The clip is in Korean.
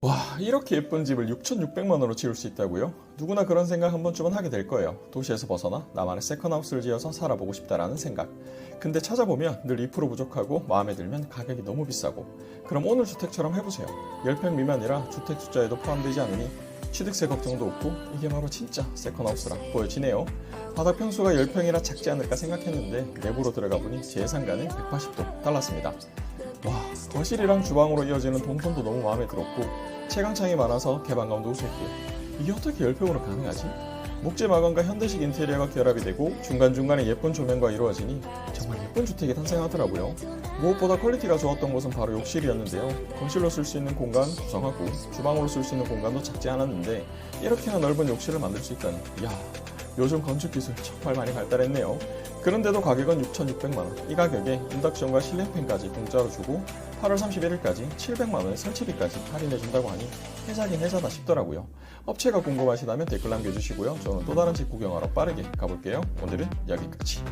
와 이렇게 예쁜 집을 6,600만원으로 지을 수 있다고요? 누구나 그런 생각 한 번쯤은 하게 될 거예요. 도시에서 벗어나 나만의 세컨하우스를 지어서 살아보고 싶다라는 생각. 근데 찾아보면 늘 2% 부족하고 마음에 들면 가격이 너무 비싸고 그럼 오늘 주택처럼 해보세요. 10평 미만이라 주택 숫자에도 포함되지 않으니 취득세 걱정도 없고 이게 바로 진짜 세컨하우스라 보여지네요. 바닥 평수가 10평이라 작지 않을까 생각했는데 내부로 들어가 보니 제 예상과는 180도 달랐습니다. 와 거실이랑 주방으로 이어지는 동선도 너무 마음에 들었고 채광창이 많아서 개방감도 우수했고요 이게 어떻게 10평으로 가능하지? 목재 마감과 현대식 인테리어가 결합이 되고 중간중간에 예쁜 조명과 이루어지니 정말 예쁜 주택이 탄생하더라고요 무엇보다 퀄리티가 좋았던 곳은 바로 욕실이었는데요 거실로 쓸 수 있는 공간 구성하고 주방으로 쓸 수 있는 공간도 작지 않았는데 이렇게나 넓은 욕실을 만들 수 있다니 이야 요즘 건축 기술 정말 많이 발달했네요. 그런데도 가격은 6,600만원. 이 가격에 인덕션과 실내팬까지 공짜로 주고 8월 31일까지 700만원의 설치비까지 할인해준다고 하니 해자긴 해자다 싶더라고요. 업체가 궁금하시다면 댓글 남겨주시고요. 저는 또 다른 집 구경하러 빠르게 가볼게요. 오늘은 여기까지.